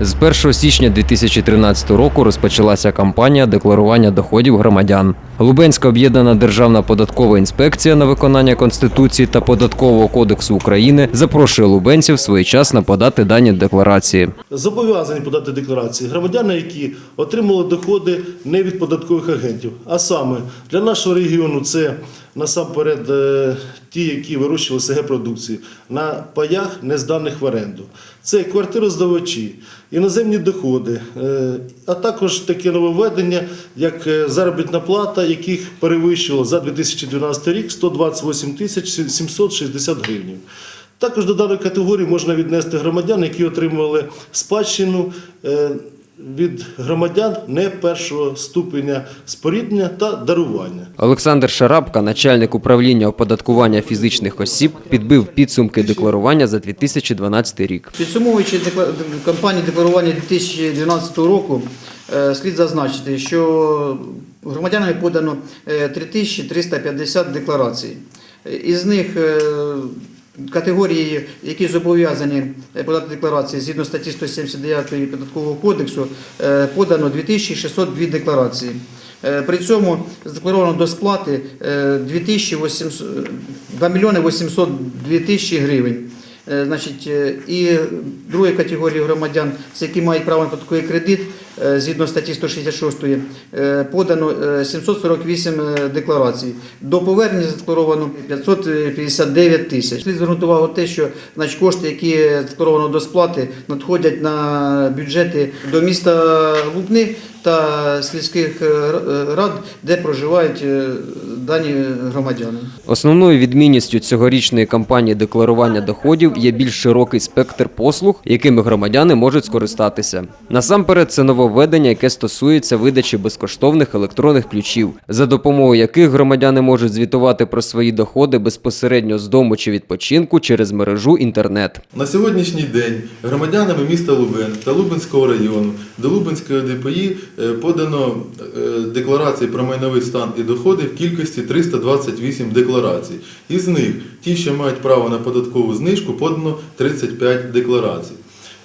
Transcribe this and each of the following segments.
З 1 січня 2013 року розпочалася кампанія декларування доходів громадян. Лубенська об'єднана державна податкова інспекція на виконання Конституції та податкового кодексу України запрошує лубенців своєчасно подати дані декларації. Зобов'язані подати декларації громадяни, які отримали доходи не від податкових агентів. А саме для нашого регіону це насамперед е, ті, які вирощували СГ продукції на паях, не зданих в оренду. Це квартироздавачі, іноземні доходи, е, а також таке нововведення, як е, заробітна плата, яких перевищило за 2012 рік 128 тисяч 760 гривень. Також до даної категорії можна віднести громадян, які отримували спадщину від громадян не першого ступеня споріднення та дарування. Олександр Шарабка, начальник управління оподаткування фізичних осіб, підбив підсумки декларування за 2012 рік. Підсумовуючи кампанію декларування 2012 року, е, слід зазначити, що громадянами подано е, 3350 декларацій. Е, Із них е, категорії, які зобов'язані е, подати декларації згідно статті 179 Податкового кодексу, е, подано 2602 декларації. Е, При цьому задекларовано до сплати е, 2800 2 мільйони 802 тисячі гривень. Е, Значить, е, і другої категорії громадян, з які мають право на податковий кредит, е, згідно статті 166, е, подано е, 748 е, декларацій. До повернення задекларовано 559 тисяч. Слід звернути увагу те, що значить, кошти, які задекларовано до сплати, надходять на бюджети до міста Лубни та сільських рад, де проживають дані громадяни. Основною відмінністю цьогорічної кампанії декларування доходів є більш широкий спектр послуг, якими громадяни можуть скористатися. Насамперед, це нововведення, яке стосується видачі безкоштовних електронних ключів, за допомогою яких громадяни можуть звітувати про свої доходи безпосередньо з дому чи відпочинку через мережу інтернет. На сьогоднішній день громадянами міста Лубен та Лубенського району до Лубенської ДПІ е, подано е, декларації про майновий стан і доходи в кількості 328 декларацій. Із них ті, що мають право на податкову знижку, подано 35 декларацій.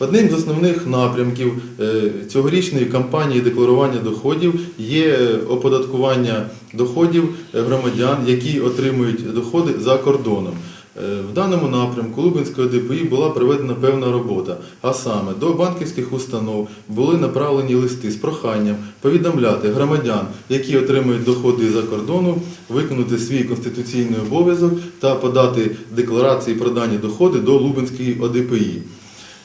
Одним з основних напрямків е, цьогорічної кампанії декларування доходів є е, оподаткування доходів е, громадян, які отримують доходи за кордоном. Е, В даному напрямку Лубенської ДПІ була проведена певна робота, а саме до банківських установ були направлені листи з проханням повідомляти громадян, які отримують доходи за кордону, виконати свій конституційний обов'язок та подати декларації про дані доходи до Лубенської ОДПІ.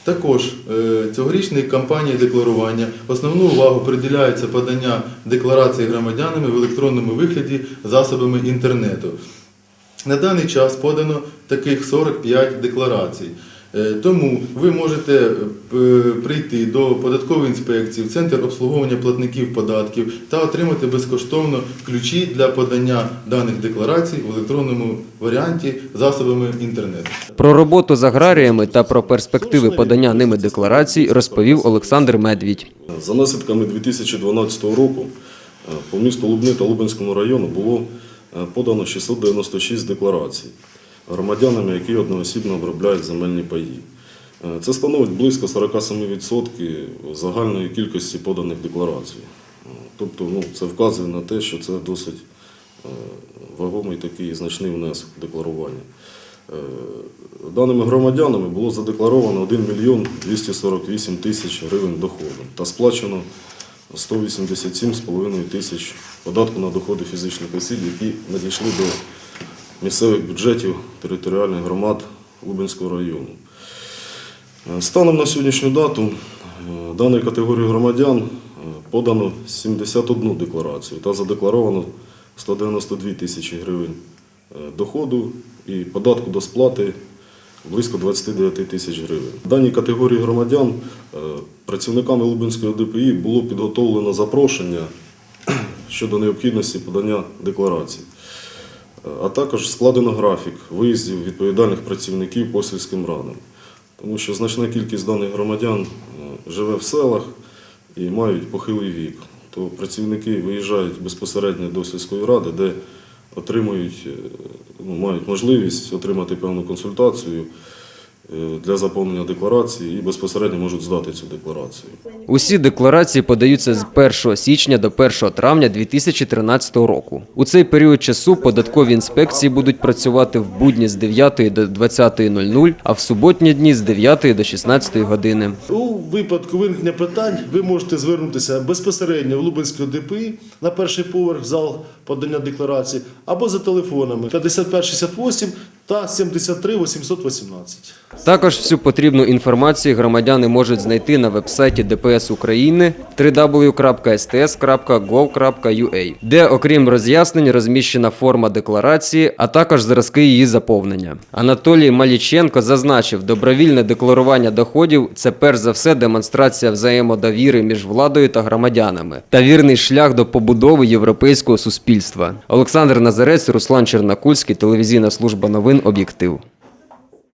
Також е, цьогорічної кампанії декларування основну увагу приділяється подання декларацій громадянами в електронному вигляді засобами інтернету. На даний час подано таких 45 декларацій. Е, Тому ви можете е, прийти до податкової інспекції в центр обслуговування платників податків та отримати безкоштовно ключі для подання даних декларацій в електронному варіанті засобами інтернету. Про роботу з аграріями та про перспективи подання ними декларацій розповів Олександр Медвідь. За наслідками 2012 року е, по місту Лубни та Лубенському району було подано 696 декларацій громадянами, які одноосібно обробляють земельні паї. Е, Це становить близько 47% загальної кількості поданих декларацій. Е, Тобто ну, це вказує на те, що це досить е, вагомий такий значний внесок декларування. Е, Даними громадянами було задекларовано 1 мільйон 248 тисяч гривень доходу та сплачено 187,5 тисяч податку на доходи фізичних осіб, які надійшли до місцевих бюджетів територіальних громад Лубенського району. Е, Станом на сьогоднішню дату е, даної категорії громадян е, подано 71 декларацію та задекларовано 192 тисячі гривень доходу і податку до сплати близько 29 тисяч гривень. Даній категорії громадян працівниками Лубенської ДПІ було підготовлено запрошення щодо необхідності подання декларацій. Е, А також складено графік виїздів відповідальних працівників по сільським радам. Тому що значна кількість даних громадян е, живе в селах і мають похилий вік. То працівники виїжджають безпосередньо до сільської ради, де отримують, е, ну, мають можливість отримати певну консультацію для заповнення декларації і безпосередньо можуть здати цю декларацію. Усі декларації подаються з 1 січня до 1 травня 2013 року. У цей період часу податкові інспекції будуть працювати в будні з 9 до 20.00, а в суботні дні з 9 до 16 години. У випадку виникнення питань ви можете звернутися безпосередньо в Лубенську ДПІ на перший поверх в зал подання декларації або за телефонами 5568 та 73 818. Також всю потрібну інформацію громадяни можуть знайти на вебсайті ДПС України www.sts.gov.ua, де, окрім роз'яснень, розміщена форма декларації, а також зразки її заповнення. Анатолій Маліченко зазначив, добровільне декларування доходів це перш за все демонстрація взаємодовіри між владою та громадянами та вірний шлях до побудови європейського суспільства. Олександр Назарець, Руслан Чернакульський, телевізійна служба новин Об'єктив.